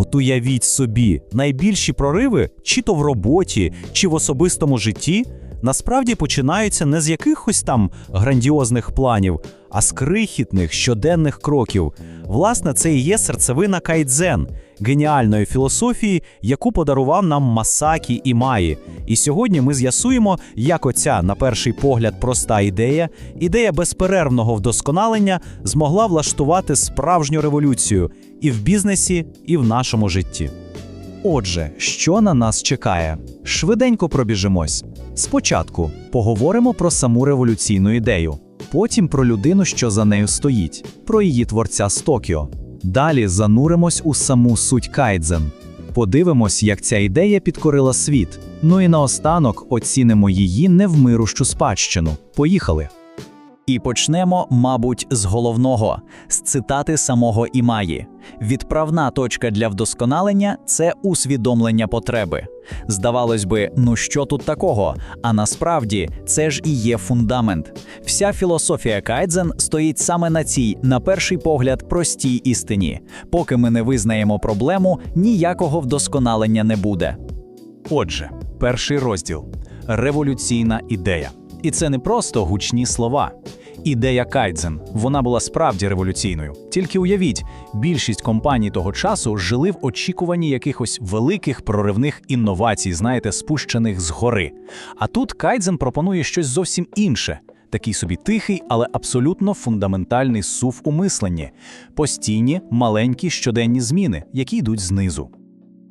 От уявіть собі, найбільші прориви, чи то в роботі, чи в особистому житті, насправді починаються не з якихось там грандіозних планів, а з крихітних щоденних кроків. Власне, це і є серцевина кайдзен, геніальної філософії, яку подарував нам Масакі Імаї. І сьогодні ми з'ясуємо, як оця, на перший погляд, проста ідея, ідея безперервного вдосконалення змогла влаштувати справжню революцію і в бізнесі, і в нашому житті. Отже, що на нас чекає? Швиденько пробіжимось. Спочатку поговоримо про саму революційну ідею, потім про людину, що за нею стоїть, про її творця з Токіо. Далі зануримось у саму суть кайдзен. Подивимось, як ця ідея підкорила світ. Ну і наостанок оцінимо її невмирущу спадщину. Поїхали! І почнемо, мабуть, з головного з цитати самого Імаї. Відправна точка для вдосконалення це усвідомлення потреби. Здавалось би, ну що тут такого? А насправді це ж і є фундамент. Вся філософія Кайдзен стоїть саме на цій, на перший погляд, простій істині. Поки ми не визнаємо проблему, ніякого вдосконалення не буде. Отже, перший розділ революційна ідея. І це не просто гучні слова. Ідея Кайдзен, вона була справді революційною. Тільки уявіть, більшість компаній того часу жили в очікуванні якихось великих проривних інновацій, знаєте, спущених згори. А тут Кайдзен пропонує щось зовсім інше. Такий собі тихий, але абсолютно фундаментальний сув у мисленні, постійні маленькі щоденні зміни, які йдуть знизу.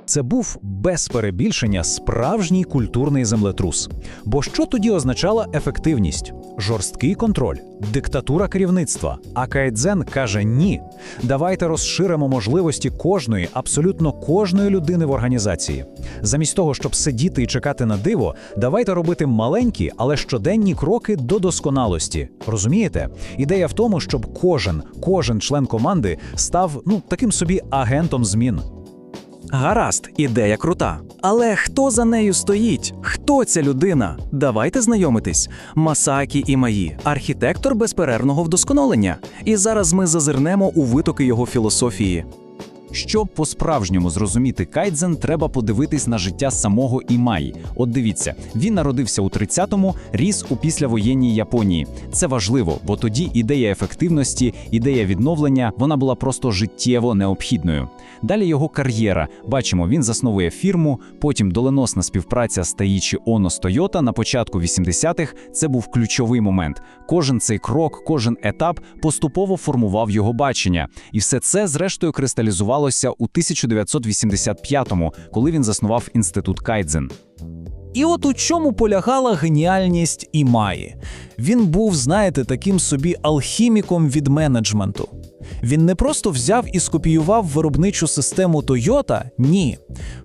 Це був без перебільшення справжній культурний землетрус. Бо що тоді означала ефективність? Жорсткий контроль, диктатура керівництва. А Кайдзен каже ні. Давайте розширимо можливості кожної, абсолютно кожної людини в організації. Замість того, щоб сидіти і чекати на диво, давайте робити маленькі, але щоденні кроки до досконалості. Розумієте? Ідея в тому, щоб кожен, кожен член команди став ну таким собі агентом змін. Гаразд, ідея крута. Але хто за нею стоїть? Хто ця людина? Давайте знайомитись. Масакі Імаї, архітектор безперервного вдосконалення. І зараз ми зазирнемо у витоки його філософії. Щоб по-справжньому зрозуміти Кайдзен, треба подивитись на життя самого Імаї. От дивіться, він народився у 30-му, ріс у післявоєнній Японії. Це важливо, бо тоді ідея ефективності, ідея відновлення вона була просто життєво необхідною. Далі його кар'єра. Бачимо, він засновує фірму, потім доленосна співпраця з Таїчі Оно з Тойота на початку 80-х. Це був ключовий момент. Кожен цей крок, кожен етап поступово формував його бачення, і все це зрештою кристалізувалося у 1985-му, коли він заснував інститут Кайдзен. І от у чому полягала геніальність Імаї. Він був, знаєте, таким собі алхіміком від менеджменту. Він не просто взяв і скопіював виробничу систему Toyota, ні.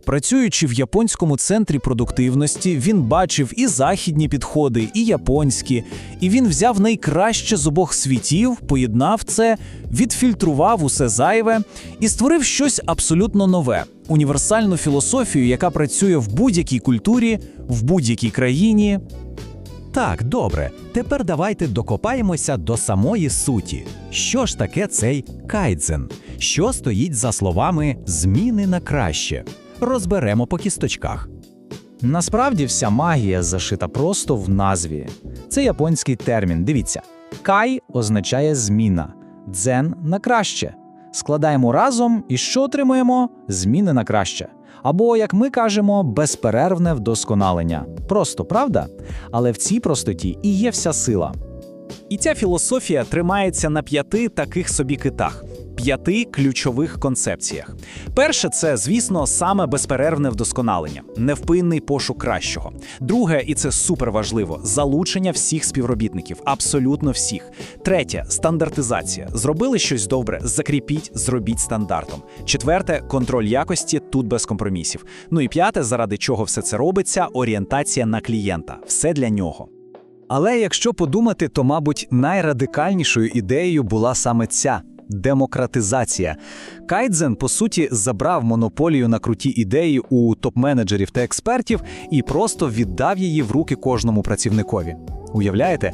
Працюючи в японському центрі продуктивності, він бачив і західні підходи, і японські, і він взяв найкраще з обох світів, поєднав це, відфільтрував усе зайве і створив щось абсолютно нове універсальну філософію, яка працює в будь-якій культурі, в будь-якій країні. Так, добре. Тепер давайте докопаємося до самої суті. Що ж таке цей кайдзен? Що стоїть за словами зміни на краще? Розберемо по кісточках. Насправді вся магія зашита просто в назві. Це японський термін. Дивіться, кай означає зміна, дзен на краще. Складаємо разом і що отримуємо? Зміни на краще. Або, як ми кажемо, безперервне вдосконалення. Просто правда? Але в цій простоті і є вся сила. І ця філософія тримається на п'яти таких собі китах. П'яти ключових концепціях. Перше, це, звісно, саме безперервне вдосконалення, невпинний пошук кращого. Друге, і це суперважливо, залучення всіх співробітників, абсолютно всіх. Третє стандартизація. Зробили щось добре, закріпіть, зробіть стандартом. Четверте контроль якості тут без компромісів. Ну і п'яте, заради чого все це робиться, орієнтація на клієнта. Все для нього. Але якщо подумати, то, мабуть, найрадикальнішою ідеєю була саме ця демократизація. Кайдзен, по суті, забрав монополію на круті ідеї у топ-менеджерів та експертів і просто віддав її в руки кожному працівникові. Уявляєте,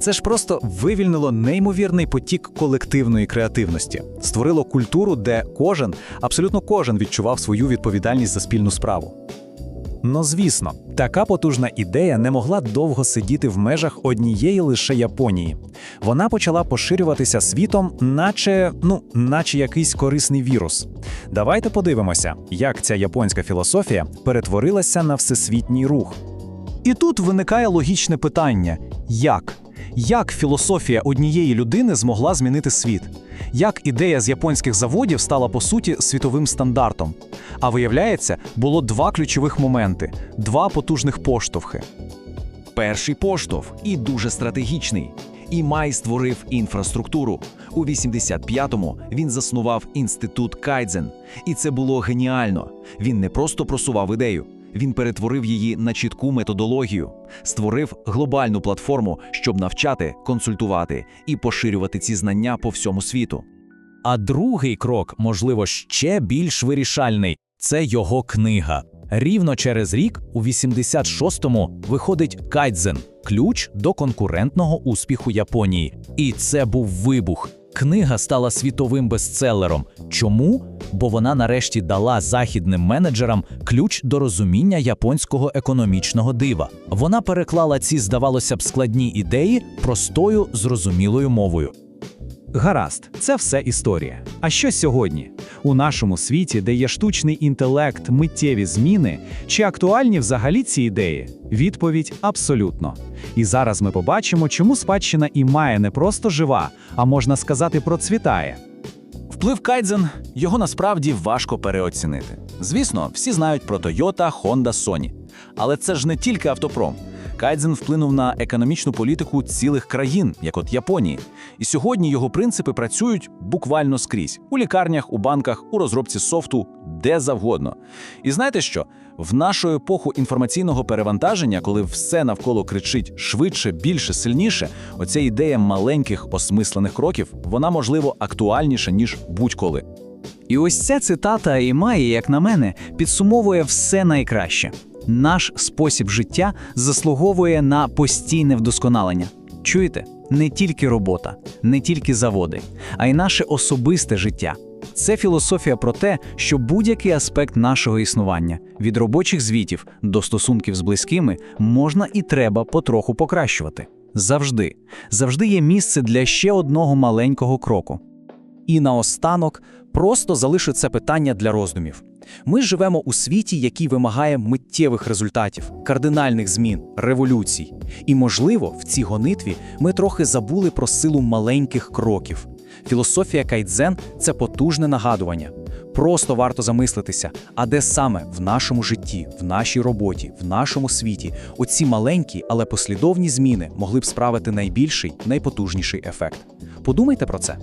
це ж просто вивільнило неймовірний потік колективної креативності, створило культуру, де кожен, абсолютно кожен відчував свою відповідальність за спільну справу. Ну звісно, така потужна ідея не могла довго сидіти в межах однієї лише Японії. Вона почала поширюватися світом, наче ну, наче якийсь корисний вірус. Давайте подивимося, як ця японська філософія перетворилася на всесвітній рух. І тут виникає логічне питання: як? Як філософія однієї людини змогла змінити світ? Як ідея з японських заводів стала по суті світовим стандартом? А виявляється, було два ключових моменти, два потужних поштовхи. Перший поштовх і дуже стратегічний. Імай створив інфраструктуру. У 85-му він заснував інститут Кайдзен. І це було геніально. Він не просто просував ідею, він перетворив її на чітку методологію, створив глобальну платформу, щоб навчати, консультувати і поширювати ці знання по всьому світу. А другий крок, можливо, ще більш вирішальний це його книга. Рівно через рік, у 86-му, виходить Кайдзен ключ до конкурентного успіху Японії. І це був вибух. Книга стала світовим бестселером. Чому? Бо вона нарешті дала західним менеджерам ключ до розуміння японського економічного дива. Вона переклала ці, здавалося б, складні ідеї простою, зрозумілою мовою. Гаразд, це все історія. А що сьогодні? У нашому світі, де є штучний інтелект, миттєві зміни, чи актуальні взагалі ці ідеї? Відповідь абсолютно. І зараз ми побачимо, чому спадщина і має не просто жива, а можна сказати, процвітає. Вплив Кайдзен його насправді важко переоцінити. Звісно, всі знають про Toyota, Honda, Sony. Але це ж не тільки автопром. Кайдзен вплинув на економічну політику цілих країн, як от Японії. І сьогодні його принципи працюють буквально скрізь у лікарнях, у банках, у розробці софту, де завгодно. І знаєте що? В нашу епоху інформаційного перевантаження, коли все навколо кричить швидше, більше, сильніше, оця ідея маленьких осмислених кроків, вона можливо актуальніша ніж будь-коли. І ось ця цитата Імаї, як на мене, підсумовує все найкраще. Наш спосіб життя заслуговує на постійне вдосконалення. Чуєте? Не тільки робота, не тільки заводи, а й наше особисте життя. Це філософія про те, що будь-який аспект нашого існування, від робочих звітів до стосунків з близькими, можна і треба потроху покращувати. Завжди, завжди є місце для ще одного маленького кроку. І наостанок просто залишу це питання для роздумів. Ми живемо у світі, який вимагає миттєвих результатів, кардинальних змін, революцій. І, можливо, в цій гонитві ми трохи забули про силу маленьких кроків. Філософія кайдзен це потужне нагадування. Просто варто замислитися, а де саме в нашому житті, в нашій роботі, в нашому світі оці маленькі, але послідовні зміни могли б справити найбільший, найпотужніший ефект. Подумайте про це.